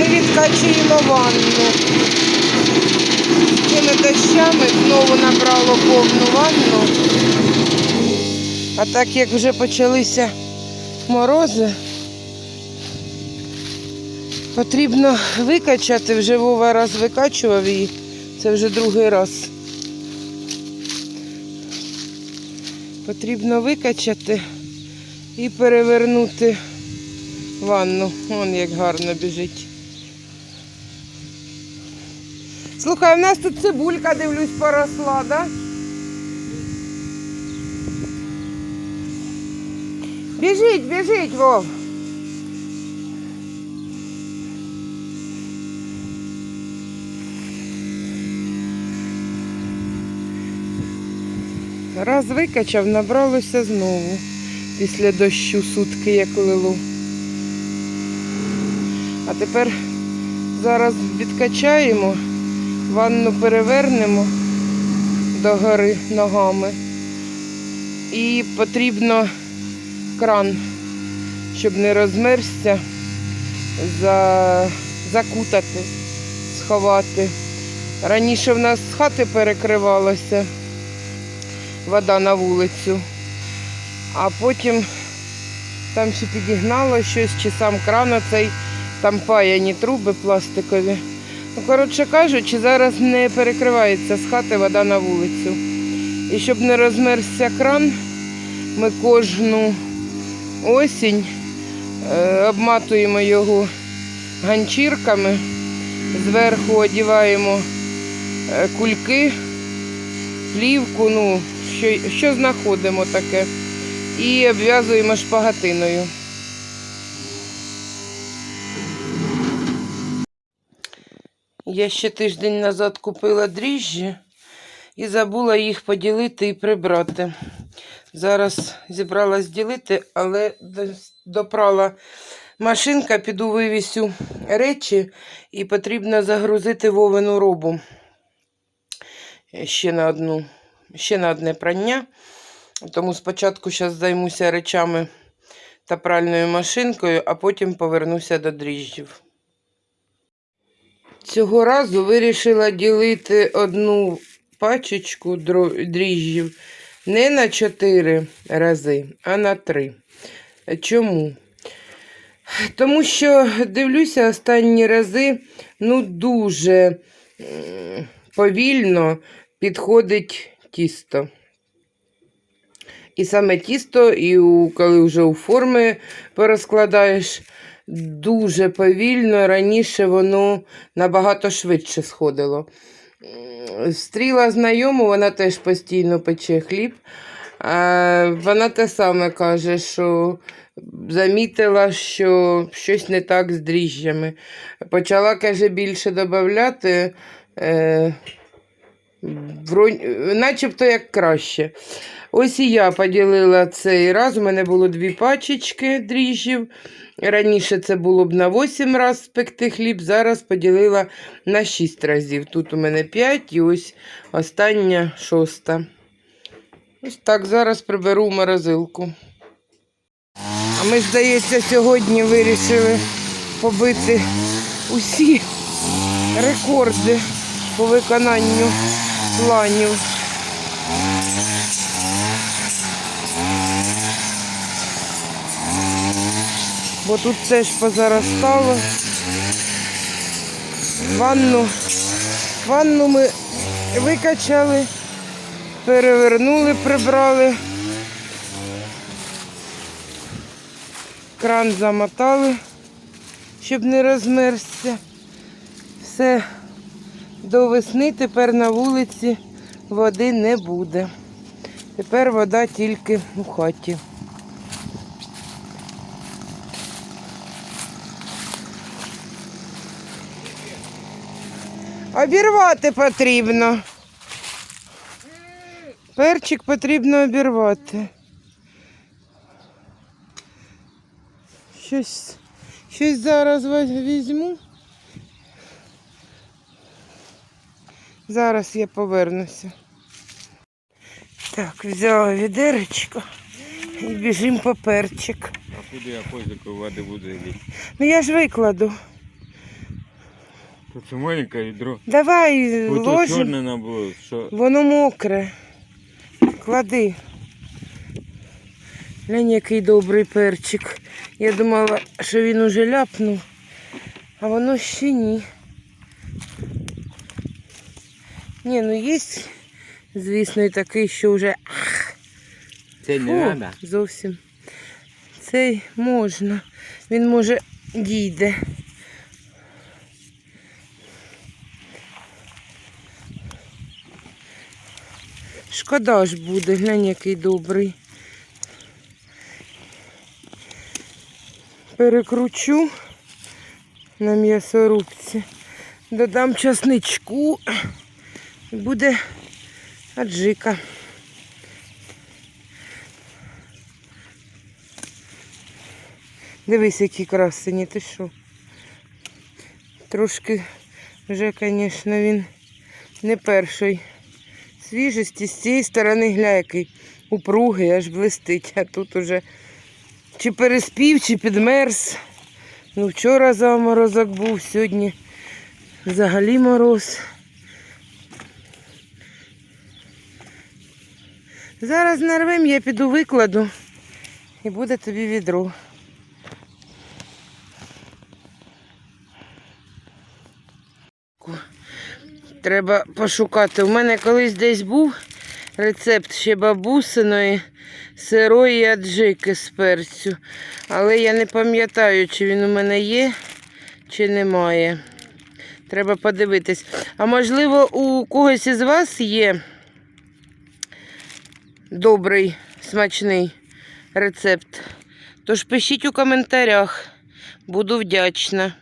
ми відкачуємо ванну. Цими дощами знову набрало повну ванну. А так як вже почалися морози, потрібно викачати, вже Вова раз викачував її, це вже другий раз. Потрібно викачати і перевернути ванну. Вон як гарно біжить. Слухай, у нас тут цибулька, дивлюсь, поросла, да? Біжить, біжить, Вов. Раз викачав, набралося знову після дощу сутки, як лило. А тепер зараз відкачаємо, ванну перевернемо догори ногами. І потрібно кран, щоб не розмерзся, за... закутати, сховати. Раніше в нас з хати перекривалося вода на вулицю, а потім там ще підігнало щось, чи сам кран оцей, там паяні труби пластикові. Ну, коротше кажучи, зараз не перекривається з хати вода на вулицю. І щоб не розмерзся кран, ми кожну осінь е, обматуємо його ганчірками, зверху одіваємо е, кульки, плівку, ну, що, що знаходимо таке, і обв'язуємо шпагатиною. Я ще тиждень назад купила дріжджі і забула їх поділити і прибрати. Зараз зібралась ділити, але допрала машинка, піду вивісю речі і потрібно загрузити вовину робу ще на одну, ще на одне прання. Тому спочатку зараз займуся речами та пральною машинкою, а потім повернуся до дріжджів. Цього разу вирішила ділити одну пачечку дріжджів не на 4 рази, а на 3. Чому? Тому що дивлюся останні рази, ну дуже повільно підходить тісто. І саме тісто, і коли вже у форми порозкладаєш, дуже повільно. Раніше воно набагато швидше сходило. Стріла знайому, вона теж постійно пече хліб. Вона те саме каже, що замітила, що щось не так з дріжджами. Почала, каже, більше додати, е, начебто як краще. Ось і я поділила цей раз. У мене було дві пачечки дріжджів. Раніше це було б на 8 разів спекти хліб, зараз поділила на 6 разів. Тут у мене 5 і ось остання шоста. Ось так, зараз приберу в морозилку. А ми, здається, сьогодні вирішили побити усі рекорди по виконанню планів. Бо тут теж позаростало. Ванну, ванну ми викачали, перевернули, прибрали. Кран замотали, щоб не розмерзся. Все до весни тепер на вулиці води не буде. Тепер вода тільки у хаті. Обірвати потрібно. Перчик потрібно обірвати. Щось, щось зараз візьму. Зараз я повернуся. Так, взяла відеречко і біжимо по перчик. А куди я позику води буду? Ну я ж викладу. Це маленьке відро. Давай ложимо. чорне нам було, що Воно мокре. Клади. Глянь, який добрий перчик. Я думала, що він уже ляпнув, а воно ще ні. Ні, ну є, звісно, і такий, що вже це не фу, зовсім. Цей можна. Він може дійде. Шкода ж буде, глянь, який добрий. Перекручу на м'ясорубці, додам часничку буде аджика. Дивись, які красені, ти що? Трошки вже, звісно, він не перший свіжості з цієї сторони гля, який упругий, аж блистить, а тут уже чи переспів, чи підмерз. Ну, вчора заморозок був, сьогодні взагалі мороз. Зараз нарвем, я піду викладу і буде тобі відро. Треба пошукати. У мене колись десь був рецепт ще бабусиної сирої аджики з перцю. Але я не пам'ятаю, чи він у мене є, чи немає. Треба подивитись. А можливо, у когось із вас є добрий, смачний рецепт. Тож пишіть у коментарях. Буду вдячна.